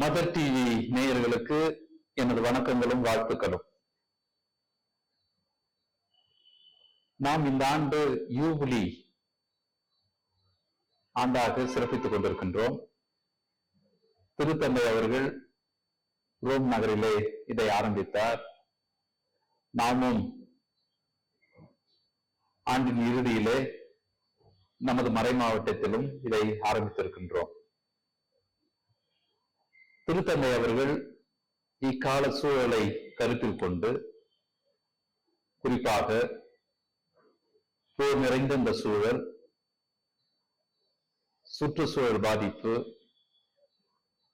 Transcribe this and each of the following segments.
Mother TV நேயர்களுக்கு எனது வணக்கங்களும் வாழ்த்துக்களும். நாம் இந்த ஆண்டு யூபிலி ஆண்டாக சிறப்பித்துக் கொண்டிருக்கின்றோம். திருத்தந்தை அவர்கள் ரோம் நகரிலே இதை ஆரம்பித்தார். நாமும் ஆண்டின் இறுதியிலே நமது மறை மாவட்டத்திலும் இதை ஆரம்பித்திருக்கின்றோம். திருத்தந்தை அவர்கள் இக்கால சூழலை கருத்தில் கொண்டு குறிப்பாக போர் நிறைந்த இந்த சூழல் சுற்றுச்சூழல் பாதிப்பு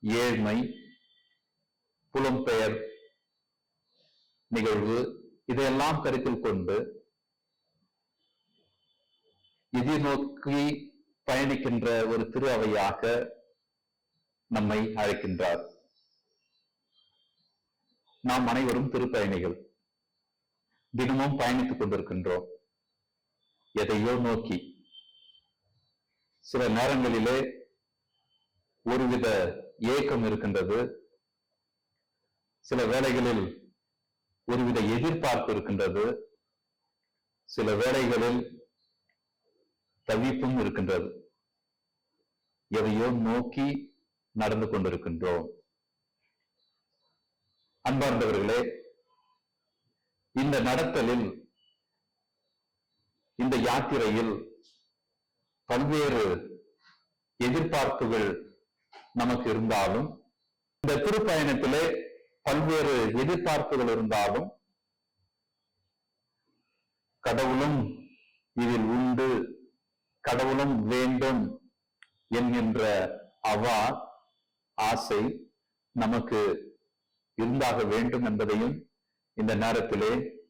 ஏழ்மை புலம்பெயர் நிகழ்வு இதையெல்லாம் கருத்தில் கொண்டு எதிர்நோக்கி பயணிக்கின்ற ஒரு திரு அவையாக நம்மை அழைக்கின்றார். நாம் அனைவரும் திருப்பயணிகள். தினமும் பயணித்துக் கொண்டிருக்கின்றோம். எதையோ நோக்கி. சில நேரங்களிலே ஒருவித ஏக்கம் இருக்கின்றது. சில வேளைகளில் ஒருவித எதிர்பார்ப்பு இருக்கின்றது. சில வேளைகளில் தவிப்பும் இருக்கின்றது. எதையோ நோக்கி நடந்து கொண்டிருக்கின்றோம். அன்பார்ந்தவர்களே இந்த நடத்தலில் இந்த யாத்திரையில் பல்வேறு எதிர்பார்ப்புகள் நமக்கு இருந்தாலும் இந்த திருப்பயணத்திலே பல்வேறு எதிர்பார்ப்புகள் இருந்தாலும் கடவுளும் இதில் உண்டு கடவுளும் வேண்டும் என்கின்ற அவா ஆசை நமக்கு இருந்தாக வேண்டும் என்பதையும் இந்த நேரத்திலே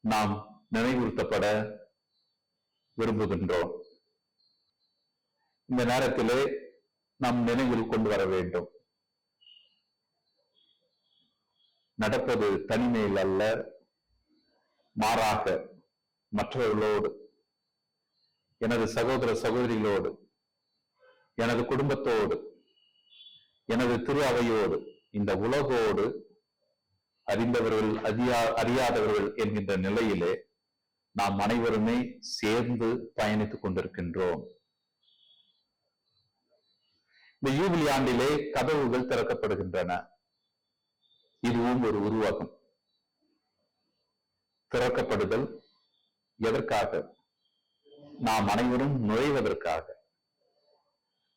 நாம் நினைவுறுத்தப்பட விரும்புகின்றோம். இந்த நேரத்திலே நாம் நினைவில் கொண்டு வர வேண்டும். நடப்பது தனிமையில் அல்ல மாறாக மற்றவர்களோடு எனது சகோதர சகோதரிகளோடு எனது குடும்பத்தோடு எனது திரு அவையோடு இந்த உலகோடு அறிந்தவர்கள் அறியா அறியாதவர்கள் என்கின்ற நிலையிலே நாம் அனைவருமே சேர்ந்து பயணித்துக் கொண்டிருக்கின்றோம். இந்த யூபிலி ஆண்டிலே கதவுகள் திறக்கப்படுகின்றன. இதுவும் ஒரு உருவாக்கம். திறக்கப்படுதல் எதற்காக? நாம் அனைவரும் நுழைவதற்காக.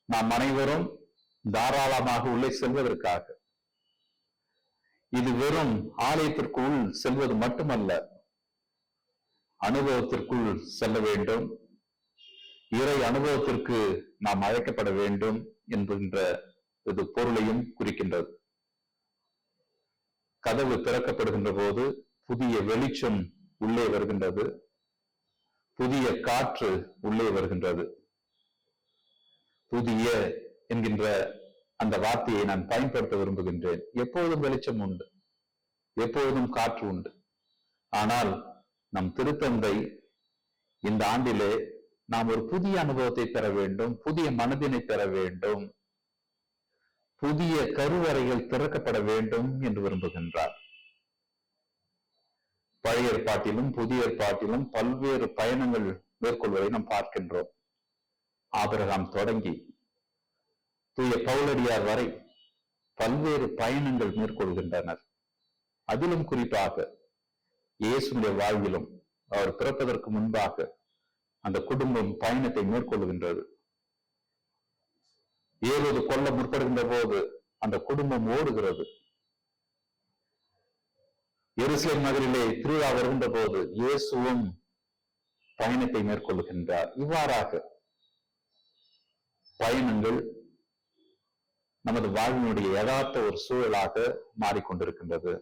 நாம் அனைவரும் தாராளமாக உள்ளே செல்வதற்காக. இது வெறும் ஆலயத்திற்குள் செல்வது மட்டுமல்ல. அனுபவத்திற்குள் செல்ல வேண்டும். இறை அனுபவத்திற்கு நாம் அழைக்கப்பட வேண்டும் என்கின்ற இது பொருளையும் குறிக்கின்றது. கதவு திறக்கப்படுகின்ற போது புதிய வெளிச்சம் உள்ளே வருகின்றது. புதிய காற்று உள்ளே வருகின்றது. புதிய என்கின்ற அந்த வார்த்தையை நான் பயன்படுத்த விரும்புகின்றேன். எப்போதும் வெளிச்சம் உண்டு. எப்போதும் காற்று உண்டு. ஆனால் நம் திருத்தந்தை இந்த ஆண்டிலே நாம் ஒரு புதிய அனுபவத்தை பெற வேண்டும் புதிய மனதினை பெற வேண்டும் புதிய கருவறைகள் திறக்கப்பட வேண்டும் என்று விரும்புகின்றார். பழைய ஏற்பாட்டிலும் புதிய ஏற்பாட்டிலும் பல்வேறு பயணங்கள் மேற்கொள்வதை நாம் பார்க்கின்றோம். ஆபிரகாம் தொடங்கி தூய பவுலடியார் வரை பல்வேறு பயணங்கள் மேற்கொள்கின்றனர் அதிலும் குறிப்பாக இயேசுடைய வாழ்விலும் அவர் பிறப்பதற்கு முன்பாக அந்த குடும்பம் பயணத்தை மேற்கொள்கின்றது. ஏழு கொல்ல முற்படுகின்ற போது அந்த குடும்பம் ஓடுகிறது. எருசலேம் நகரிலே திருவிழா வருகின்ற போது இயேசுவும் பயணத்தை மேற்கொள்கின்றார். இவ்வாறாக பயணங்கள் நமது வாழ்வினுடைய யதார்த்த ஒரு சூழலாக மாறிக்கொண்டிருக்கின்றது.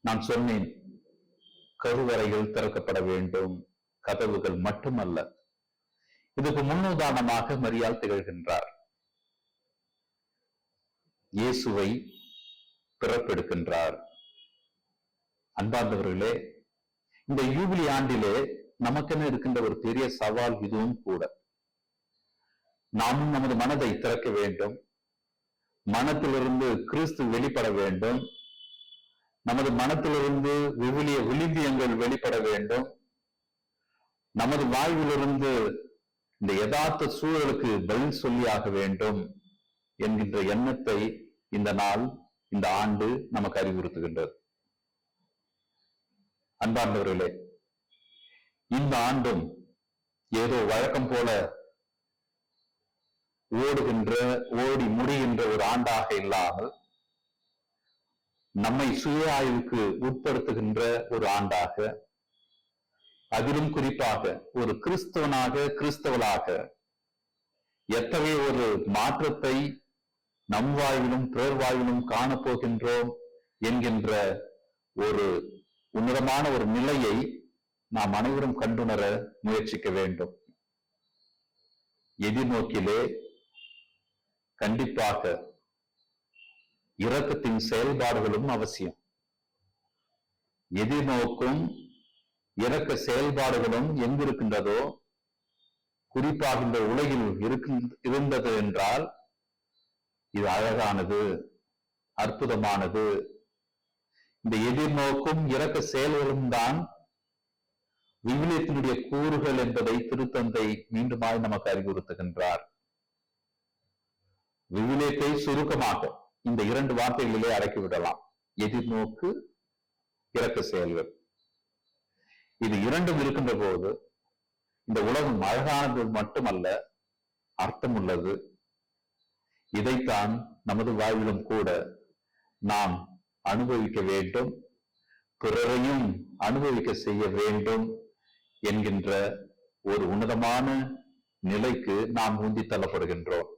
நான் சொன்னேன் கருவறைகள் திறக்கப்பட வேண்டும் கதவுகள் மட்டுமல்ல. இதுக்கு முன்னுதாரணமாக மரியால் திகழ்கின்றார். இயேசுவை பிறப்பெடுக்கின்றார். அன்பார்ந்தவர்களே இந்த யூபிலி ஆண்டிலே நமக்கென இருக்கின்ற ஒரு பெரிய சவால் இதுவும் கூட. நாமும் நமது மனதை திறக்க வேண்டும். மனத்திலிருந்து கிறிஸ்து வெளிப்பட வேண்டும். நமது மனத்திலிருந்து விவிலிய விளிம்பியங்கள் வெளிப்பட வேண்டும். நமது வாழ்விலிருந்து இந்த யதார்த்த சூழலுக்கு பதில் சொல்லியாக வேண்டும் என்கின்ற எண்ணத்தை இந்த நாள் இந்த ஆண்டு நமக்கு அறிவுறுத்துகின்றது. அன்பார்ந்தவர்களே இந்த ஆண்டும் ஏதோ வழக்கம் போல ஓடுகின்ற ஓடி முடிகின்ற ஒரு ஆண்டாக இல்லாமல் நம்மை சுய ஆய்வுக்கு உட்படுத்துகின்ற ஒரு ஆண்டாக அதிலும் குறிப்பாக ஒரு கிறிஸ்தவனாக கிறிஸ்தவளாக எத்தகைய ஒரு மாற்றத்தை நம் வாழ்விலும் பிறர் வாழ்விலும் காணப்போகின்றோம் என்கின்ற ஒரு உன்னதமான ஒரு நிலையை நாம் அனைவரும் கண்டுணர முயற்சிக்க வேண்டும். எதிர்நோக்கிலே கண்டிப்பாக இரக்கத்தின் செயல்பாடுகளும் அவசியம். எதிர்நோக்கும் இரக்க செயல்பாடுகளும் எங்கிருக்கின்றதோ குறிப்பாக இந்த உலகில் இருந்தது என்றால் இது அழகானது அற்புதமானது. இந்த எதிர்நோக்கும் இரக்க செயல்களும் தான் விவிலியத்தினுடைய கூறுகள் என்பதை திருத்தந்தை மீண்டுமாய் நமக்கு அறிவுறுத்துகின்றார். விவிலியத்தை சுருக்கமாக இந்த இரண்டு வார்த்தைகளிலே அடக்கிவிடலாம் எதிர்நோக்கு இறக்க செயல்கள். இது இரண்டும் இருக்கின்ற போது இந்த உலகம் அழகானது மட்டுமல்ல அர்த்தம் உள்ளது இதைத்தான் நமது வாழ்விலும் கூட நாம் அனுபவிக்க வேண்டும் பிறரையும் அனுபவிக்க செய்ய வேண்டும் என்கின்ற ஒரு உன்னதமான நிலைக்கு நாம் உந்தி தள்ளப்படுகின்றோம்.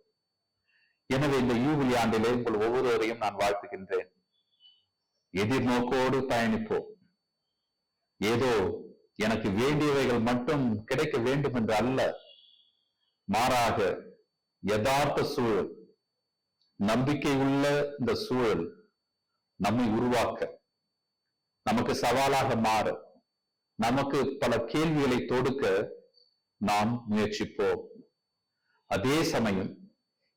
எனவே இந்த யூபிலி ஆண்டிலே உங்கள் ஒவ்வொருவரையும் நான் வாழ்த்துகின்றேன். எதிர்நோக்கோடு பயணிப்போம். ஏதோ எனக்கு வேண்டியவைகள் மட்டும் கிடைக்க வேண்டும் என்று அல்ல. மாறாக யதார்த்த சூழல் நம்பிக்கை உள்ள இந்த சூழல் நம்மை உருவாக்க நமக்கு சவாலாக மாற நமக்கு பல கேள்விகளை தொடுக்க நாம் முயற்சிப்போம். அதே சமயம்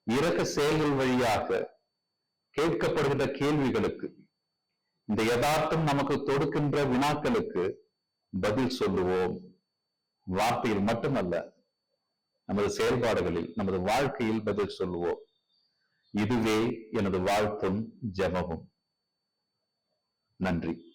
இரக்க செயல்கள் வழியாக கேட்கப்படுகின்ற கேள்விகளுக்கு இந்த யதார்த்தம் நமக்கு தொடுக்கின்ற வினாக்களுக்கு பதில் சொல்லுவோம். வார்த்தையில் மட்டுமல்ல நமது செயல்பாடுகளில் நமது வாழ்க்கையில் பதில் சொல்லுவோம். இதுவே எனது வாழ்த்தும் ஜபமும். நன்றி.